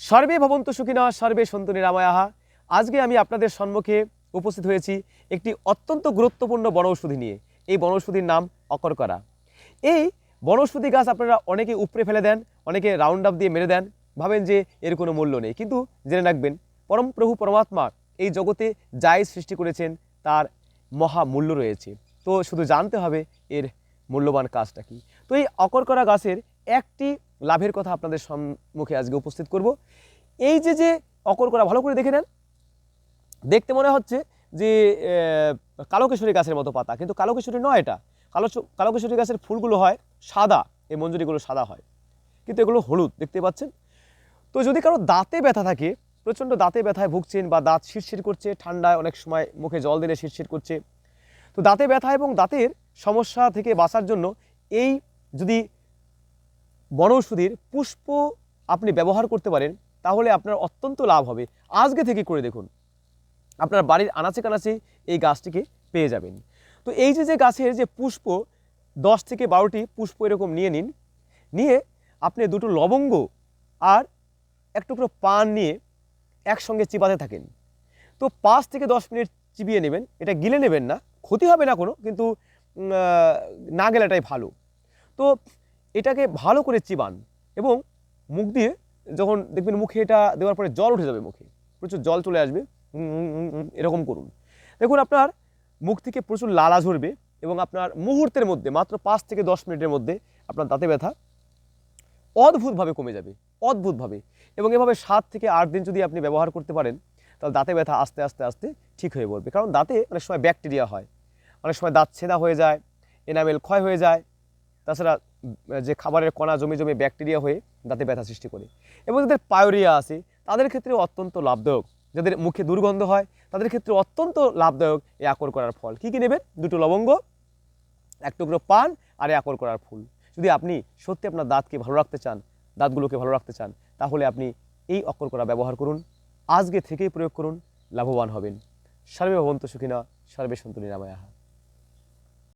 সর্বে ভবন্ত সুখী সুখিনা, সর্বে সন্তু নিরাময়াহা। আজকে আমি আপনাদের সম্মুখে উপস্থিত হয়েছি একটি অত্যন্ত গুরুত্বপূর্ণ বনৌষধি নিয়ে। এই বনৌষধির নাম অকরকরা। এই বনৌষধি গাছ আপনারা অনেকে উপড়ে ফেলে দেন, অনেকে রাউন্ড আপ দিয়ে মেরে দেন, ভাবেন যে এর কোনো মূল্য নেই। কিন্তু জেনে রাখবেন, পরম প্রভু পরমাত্মা এই জগতে যাই সৃষ্টি করেছেন, তার মহা মূল্য রয়েছে। তো শুধু জানতে হবে এর মূল্যবান কাজটা কি। তো এই অকরকরা গাছের একটি লাভের কথা আপনাদের সম্মুখে আজকে উপস্থিত করব। এই যে যে অকরকরা ভালো করে দেখে নেন। দেখতে মনে হচ্ছে যে আহ, কালোকেশরী গাছের মতো পাতা কিন্তু কালোকেশরী নয় এটা। কালো কালোকেশরী গাছের ফুলগুলো হয় সাদা এই মঞ্জুরিগুলো সাদা হয়। কিন্তু এগুলো হলুদ দেখতে পাচ্ছেন? তো যদি কারও দাঁতে ব্যথা থাকে প্রচণ্ড দাঁতে ব্যথায় ভুগছেন বা দাঁত শিরশির করছে ঠান্ডায় অনেক সময় মুখে জল দিলে শিরশির করছে তো দাঁতে ব্যথা এবং দাঁতের সমস্যা থেকে বাঁচার জন্য এই যদি বনৌষধির পুষ্প আপনি ব্যবহার করতে পারেন, তাহলে আপনার অত্যন্ত লাভ হবে। আজকে থেকে করে দেখুন। আপনার বাড়ির আনাচে কানাচে এই গাছটিকে পেয়ে যাবেন। তো এই যে যে গাছের যে পুষ্প, দশ থেকে বারোটি পুষ্প এরকম নিয়ে নিন। নিয়ে আপনি দুটো লবঙ্গ আর এক টুকরো পান নিয়ে একসঙ্গে চিবাতে থাকেন। তো পাঁচ থেকে দশ মিনিট চিবিয়ে নেবেন। এটা গিলে নেবেন না। ক্ষতি হবে না কোনো, কিন্তু না গেলাটাই ভালো। তো এটাকে ভালো করে চিবান এবং মুখ দিয়ে যখন দেখবেন মুখে এটা দেওয়ার পরে জল উঠে যাবে মুখে, প্রচুর জল চলে আসবে এরকম করুন। দেখুন আপনার মুখ থেকে প্রচুর লালা ঝরবে এবং আপনার মুহূর্তের মধ্যে, মাত্র পাঁচ থেকে দশ মিনিটের মধ্যে আপনার দাঁতে ব্যথা অদ্ভুতভাবে কমে যাবে, অদ্ভুতভাবে। এবং এভাবে সাত থেকে আট দিন যদি আপনি ব্যবহার করতে পারেন, তাহলে দাঁতে ব্যথা আস্তে আস্তে আস্তে ঠিক হয়ে পড়বে। কারণ দাঁতে অনেক সময় ব্যাকটেরিয়া হয়, অনেক সময় দাঁত ছেঁদা হয়ে যায়, এনামেল ক্ষয় হয়ে যায়, তাছাড়া যে খাবারের কণা জমে জমে ব্যাকটেরিয়া হয়ে দাঁতে ব্যথা সৃষ্টি করে। এবং যাদের পায়োরিয়া আছে, তাদের ক্ষেত্রে অত্যন্ত লাভদায়ক। যাদের মুখে দুর্গন্ধ হয়, তাদের ক্ষেত্রে অত্যন্ত লাভদায়ক এই আকর করার ফল। কী কী নেবেন? দুটো লবঙ্গ, এক টুকরো পান আর এই আকর করার ফুল। যদি আপনি সত্যি আপনার দাঁতকে ভালো রাখতে চান, দাঁতগুলোকে ভালো রাখতে চান, তাহলে আপনি এই অক্ষর করা ব্যবহার করুন। আজকে থেকেই প্রয়োগ করুন, লাভবান হবেন। সর্বে ভবন্ত সুখিনা, সর্বে সন্তু নিরাময়াহা